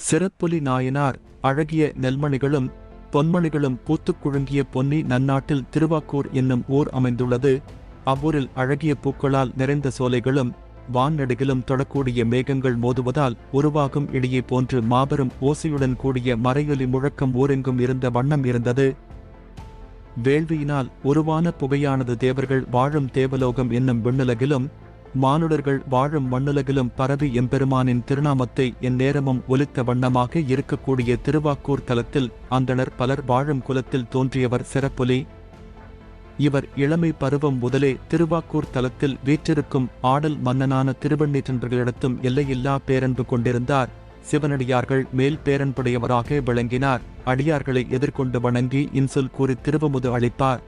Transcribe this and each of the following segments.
சிறப்புலி நாயனார் அழகிய நெல்மணிகளும் பொன்மணிகளும் பூத்துக் குழுங்கிய பொன்னி நன்னாட்டில் திருவாக்கூர் என்னும் ஊர் அமைந்துள்ளது. அவ்வூரில் அழகிய பூக்களால் நிறைந்த சோலைகளும் வான்நடுகிலும் தொடக்கூடிய மேகங்கள் மோதுவதால் உருவாகும் இடியை போன்று மாபெரும் ஓசையுடன் கூடிய மறையொலி முழக்கம் ஊரெங்கும் இருந்த வண்ணம் இருந்தது. வேள்வியினால் உருவான புகையானது தேவர்கள் வாழும் தேவலோகம் என்னும் விண்ணுலகிலும் மானுடர்கள் வாழும் மண்ணுலகிலும் பரவி எம்பெருமானின் திருநாமத்தை என் நேரமும் ஒலித்த வண்ணமாக இருக்கக்கூடிய திருவாக்கூர் தலத்தில் அந்தணர் பலர் வாழும் குலத்தில் தோன்றியவர் சிறப்புலி. இவர் இளமை பருவம் முதலே திருவாக்கூர் தலத்தில் வீற்றிருக்கும் ஆடல் மன்னனான திருவண்ணீற்றர்களிடத்தும் எல்லையில்லா பேரன்பு கொண்டிருந்தார். சிவனடியார்கள் மேல் பேரன்புடையவராக விளங்கினார். அடியார்களை எதிர்கொண்டு வணங்கி இன்சொல் கூறி திருவமுது அளிப்பார்.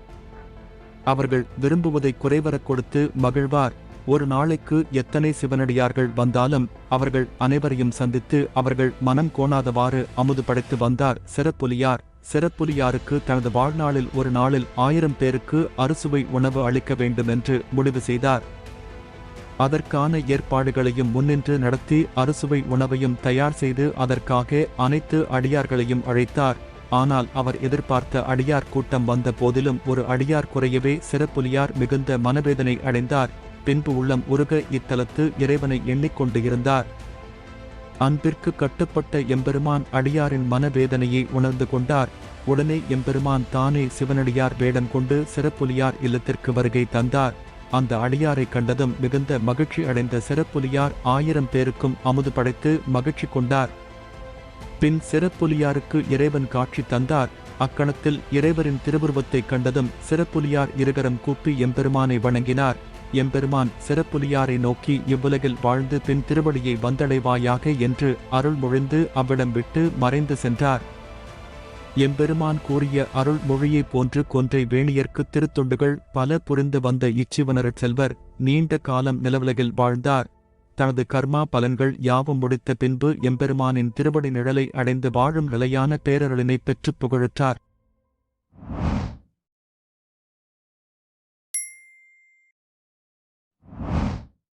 அவர்கள் விரும்புவதை குறைவரக் கொடுத்து மகிழ்வார். ஒரு நாளைக்கு எத்தனை சிவனடியார்கள் வந்தாலும் அவர்கள் அனைவரையும் சந்தித்து அவர்கள் மனம் கோணாதவாறு அமுது படைத்து வந்தார். சிறப்புலியார் சிறப்புலியாருக்கு தனது வாழ்நாளில் ஒரு நாளில் ஆயிரம் பேருக்கு அறுசுவை உணவு அளிக்க வேண்டும் என்று முடிவு செய்தார். அதற்கான ஏற்பாடுகளையும் முன்னின்று நடத்தி அறுசுவை உணவையும் தயார் செய்து அதற்காக அனைத்து அடியார்களையும் அழைத்தார். ஆனால் அவர் எதிர்பார்த்த அடியார் கூட்டம் வந்த போதிலும் ஒரு அடியார் குறையவே சிறப்புலியார் மிகுந்த மனவேதனை அடைந்தார். பின்பு உள்ளம் உருக இத்தலத்து இறைவனை எண்ணிக்கொண்டு இருந்தார். அன்பிற்கு கட்டுப்பட்ட எம்பெருமான் அடியாரின் மனவேதனையை உணர்ந்து கொண்டார். உடனே எம்பெருமான் தானே சிவனடியார் வேடம் கொண்டு சிறப்புலியார் இல்லத்திற்கு வருகை தந்தார். அந்த அடியாரை கண்டதும் மிகுந்த மகிழ்ச்சி அடைந்த சிறப்புலியார் ஆயிரம் பேருக்கும் அமுது படைத்து மகிழ்ச்சி கொண்டார். பின் சிறப்புலியாருக்கு இறைவன் காட்சி தந்தார். அக்கணத்தில் இறைவரின் திருவுருவத்தைக் கண்டதும் சிறப்புலியார் இருகரம் கூப்பி எம்பெருமானை வணங்கினார். எம்பெருமான் சிறப்புலியாரை நோக்கி இவ்வுலகில் வாழ்ந்து பின் திருவடியை வந்தடைவாயாக என்று அருள்மொழிந்து அவ்விடம் விட்டு மறைந்து சென்றார். எம்பெருமான் கூறிய அருள் மொழியைப் போன்று கொன்றை வேணியர்க்கு திருத்தொண்டுகள் பல புரிந்து வந்த இச்சிவனரச் செல்வர் நீண்ட காலம் நிலவுலகில் வாழ்ந்தார். தனது கர்மா பலன்கள் யாவும் முடித்த பின்பு எம்பெருமானின் திருவடி நிழலை அடைந்து வாழும் நிலையான பேரருளினை பெற்றுப் புகழற்றார்